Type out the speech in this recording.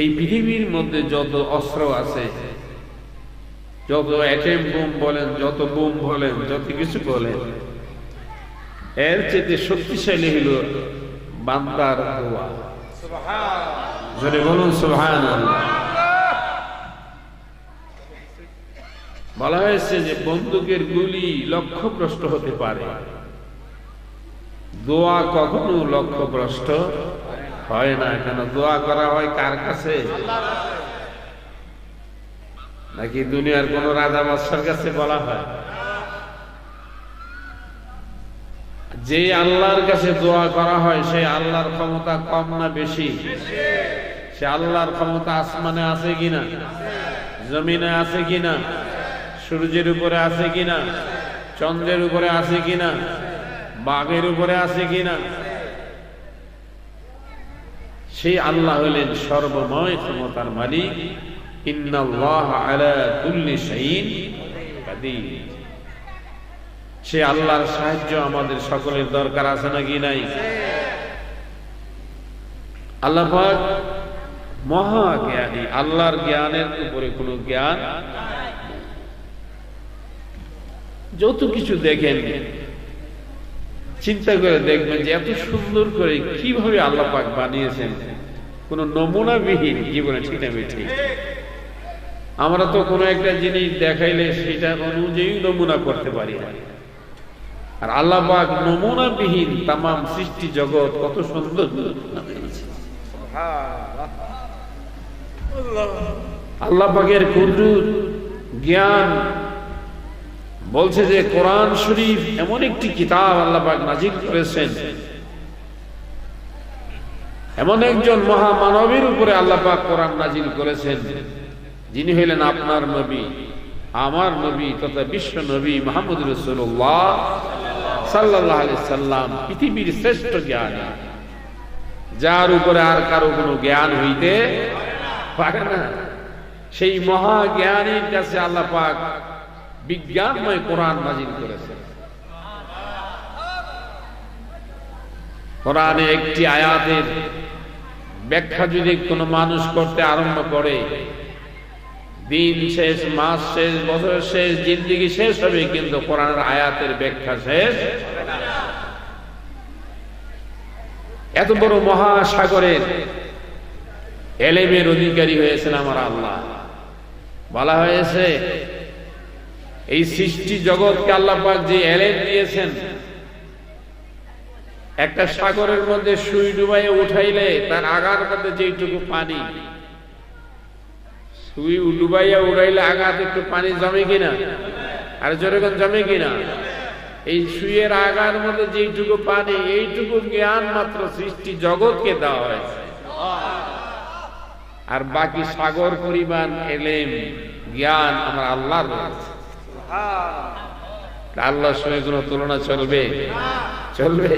এই পৃথিবীর মধ্যে যত অস্ত্র আছে, যত অ্যাটেম বোম বলেন, যত বোম বলেন, যত কিছু বলেন, এর চেয়ে শক্তিশালী হল বান্দার দোয়া। জোরে বলুন সুবহান বলা হয়েছে যে বন্দুকের গুলি লক্ষ্যভ্রষ্ট হতে পারে। দোয়া কখনো লক্ষ্যভ্রষ্ট হয় না, কেন দোয়া করা হয় কার কাছে? নাকি দুনিয়ার কোন রাজা বাদশার কাছে বলা হয়? যে আল্লাহর কাছে দোয়া করা হয়, সে আল্লাহর ক্ষমতা কম না বেশি? সে আল্লাহর ক্ষমতা আসমানে আছে কিনা? জমিনে আছে কিনা? সূর্যের উপরে আছে কিনা? চন্দ্রের উপরে আছে কিনা? বাঘের উপরে আছে কিনা? সেই আল্লাহ হলেন সর্বময় ক্ষমতার মালিক। সে আল্লাহর সাহায্য আমাদের সকলের দরকার আছে নাকি নাই? আল্লাহ মহা জ্ঞানী, আল্লাহর জ্ঞানের উপরে কোনো জ্ঞান যত কিছু দেখেন, চিন্তা করে দেখবেন যে এত সুন্দর করে কীভাবে আল্লাহ পাক বানিয়েছেন। কোন নমুনাবিহীন জীবনে ঠিক না ঠিক আমরা তো কোনো একটা জিনিস দেখাইলে সেটা অনুযায়ী নমুনা করতে পারি না। আর আল্লাহ পাক নমুনাবিহীন তাম সৃষ্টি জগৎ কত সুন্দর। আল্লাহ পাকের জ্ঞান বলছে যে কোরআন শরীফ এমন একটি কিতাব আল্লাহ পাক করেছেন। এমন একজন মহামানবের উপরে আল্লাহ কোরআন নাজিল করেছেন, যিনি হইলেন আপনার নবী, আমার নবী তথা বিশ্ব নবী মোহাম্মদ রসুল্লাহ সাল্লাহ আলি সাল্লাম, পৃথিবীর শ্রেষ্ঠ জ্ঞানী। যার উপরে আর কারও কোনো জ্ঞান হইতে পারে না। সেই মহা জ্ঞানীর কাছে আল্লাহ পাক বিজ্ঞানময় কোরআন নাজিল করেছেন। কোরআনে একটি আয়াতের ব্যাখ্যা যদি কোনো মানুষ করতে আরম্ভ করে, দিন শেষ, মাস শেষ বছর শেষ, জিন্দিগি শেষ হবে, কিন্তু কোরআনের আয়াতের ব্যাখ্যা শেষ এত বড় মহাসাগরের এলেমের অধিকারী হয়েছেন আমার আল্লাহ। বলা হয়েছে, এই সৃষ্টি জগৎকে আল্লাহ যে এলেম দিয়েছেন একটা সাগরের মধ্যে সুই ডুবাইয়ে উঠাইলে তার আগার মধ্যে যেটুকু পানি। সুই ডুবাইয়া উড়াইলে আগাতে একটু পানি জমে কিনা? আর যেরকম জমে কিনা? এই সুইয়ের আগার মধ্যে যেটুকু পানি এইটুকু জ্ঞান মাত্র সৃষ্টি জগৎকে দেওয়া হয়েছে। আর বাকি সাগর পরিমাণ এলেম জ্ঞান আমার আল্লাহর আল্লাহর সঙ্গে কোনো তুলনা চলবে? চলবে